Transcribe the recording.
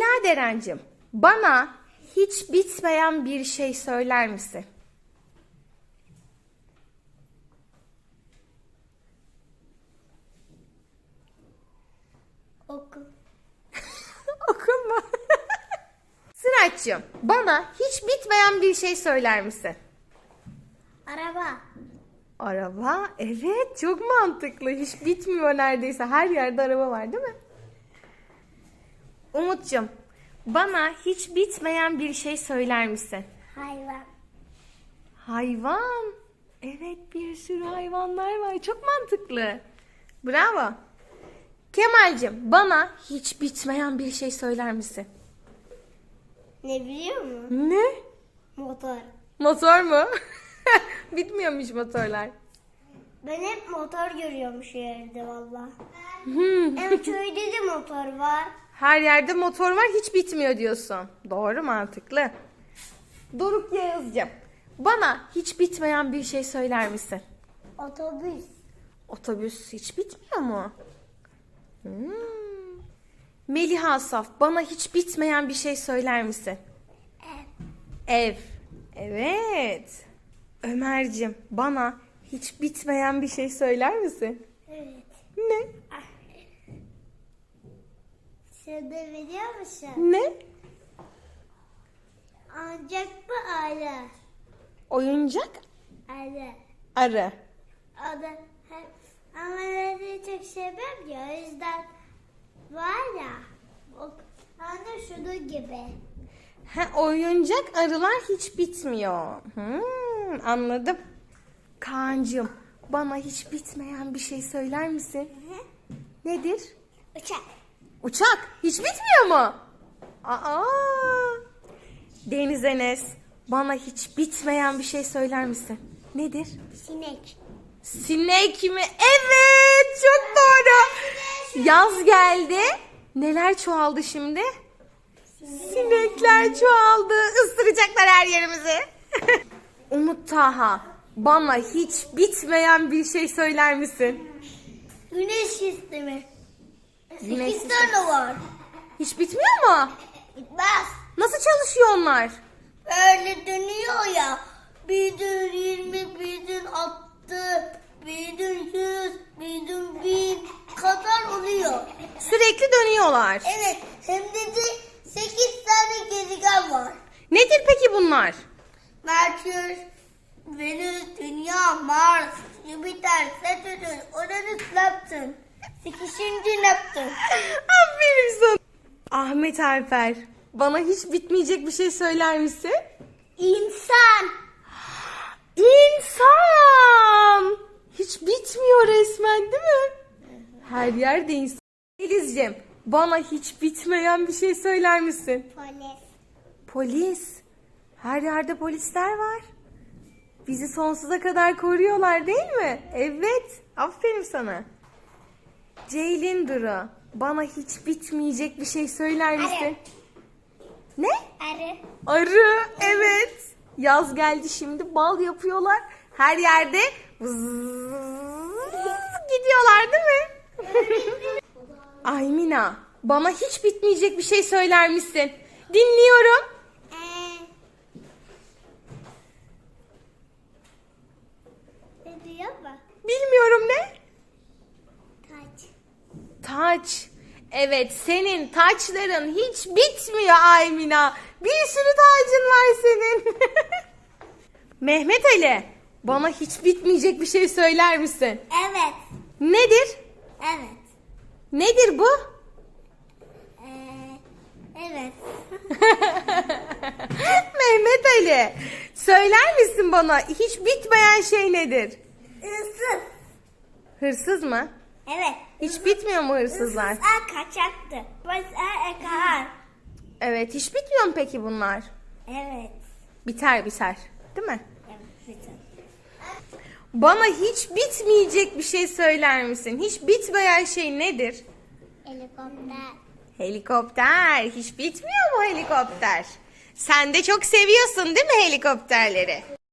Dila Derencim, bana hiç bitmeyen bir şey söyler misin? Oku. Okuma. Sıraç'cığım, bana hiç bitmeyen bir şey söyler misin? Araba. Araba, evet çok mantıklı. Hiç bitmiyor neredeyse. Her yerde araba var değil mi? Umut'cum, bana hiç bitmeyen bir şey söyler misin? Hayvan. Hayvan. Evet bir sürü hayvanlar var. Çok mantıklı. Bravo. Kemal'cim bana hiç bitmeyen bir şey söyler misin? Ne biliyor musun? Ne? Motor. Motor mu? Bitmiyormuş motorlar. Ben hep motor görüyorum şu yerde valla. Hmm. Hem köyde de motor var. Her yerde motor var hiç bitmiyor diyorsun. Doğru mantıklı. Doruk Yağız'cığım bana hiç bitmeyen bir şey söyler misin? Otobüs. Otobüs hiç bitmiyor mu? Hmm. Melih Asaf bana hiç bitmeyen bir şey söyler misin? Ev. Ev. Evet. Ömer'cim bana hiç bitmeyen bir şey söyler misin? Evet. Ne? Sen de biliyor musun? Ne? Ancak bu aile. Oyuncak Aile. arı. O da hep ama ben çok sevmem ya o yüzden var ya o hani şunu gibi. Ha, oyuncak arılar hiç bitmiyor. Hmm, anladım. Kaan'cığım bana hiç bitmeyen bir şey söyler misin? Nedir? Uçak. Uçak hiç bitmiyor mu? Aa! Deniz Enes bana hiç bitmeyen bir şey söyler misin? Nedir? Sinek. Sinek mi? Evet çok doğru. Yaz geldi. Neler çoğaldı şimdi? Sinekler çoğaldı. Isıracaklar her yerimizi. Umut Taha bana hiç bitmeyen bir şey söyler misin? Güneş sistemi. Güneş Sekiz sistemi. tane var. Hiç bitmiyor mu? Bitmez. Nasıl çalışıyor onlar? Böyle dönüyor ya. Bir dün yirmi, bir dün attı, bir dün yüz, bir dün bin kadar oluyor. Sürekli dönüyorlar. Evet, hem de de sekiz tane gezegen var. Nedir peki bunlar? Merkür, Venüs, Dünya, Mars, Jüpiter, Satürn, Uranüs, Neptün. Sekizinci Neptün. Aferin sana. Ahmet Alper bana hiç bitmeyecek bir şey söyler misin? İnsan. İnsan. Hiç bitmiyor resmen değil mi? Her yerde insan. Elizciğim bana hiç bitmeyen bir şey söyler misin? Polis. Polis. Her yerde polisler var. Bizi sonsuza kadar koruyorlar değil mi? Evet. Aferin sana. Ceylin Duru. Bana hiç bitmeyecek bir şey söyler misin? Arı. Ne? Arı. Arı. Evet. Yaz geldi şimdi bal yapıyorlar. Her yerde gidiyorlar değil mi? Aymina. Bana hiç bitmeyecek bir şey söyler misin? Dinliyorum. Ee, ne diyor mu? Bilmiyorum ne? Taç. Taç. Evet senin taçların hiç bitmiyor Aymina. Bir sürü tacın var senin. Mehmet Ali. Bana hiç bitmeyecek bir şey söyler misin? Evet. Nedir? Evet. Nedir bu? Ee, evet. Mehmet Ali. Söyler misin bana hiç bitmeyen şey nedir? Isız. Hırsız mı? Evet. Hiç bitmiyor mu hırsızlar? Isız kaçaktı. Mesela ekar. Evet hiç bitmiyor mu peki bunlar? Evet. Biter biter. Değil mi? Evet. Bana hiç bitmeyecek bir şey söyler misin? Hiç bitmeyen şey nedir? Helikopter. Helikopter. Hiç bitmiyor mu helikopter? Sen de çok seviyorsun değil mi helikopterleri?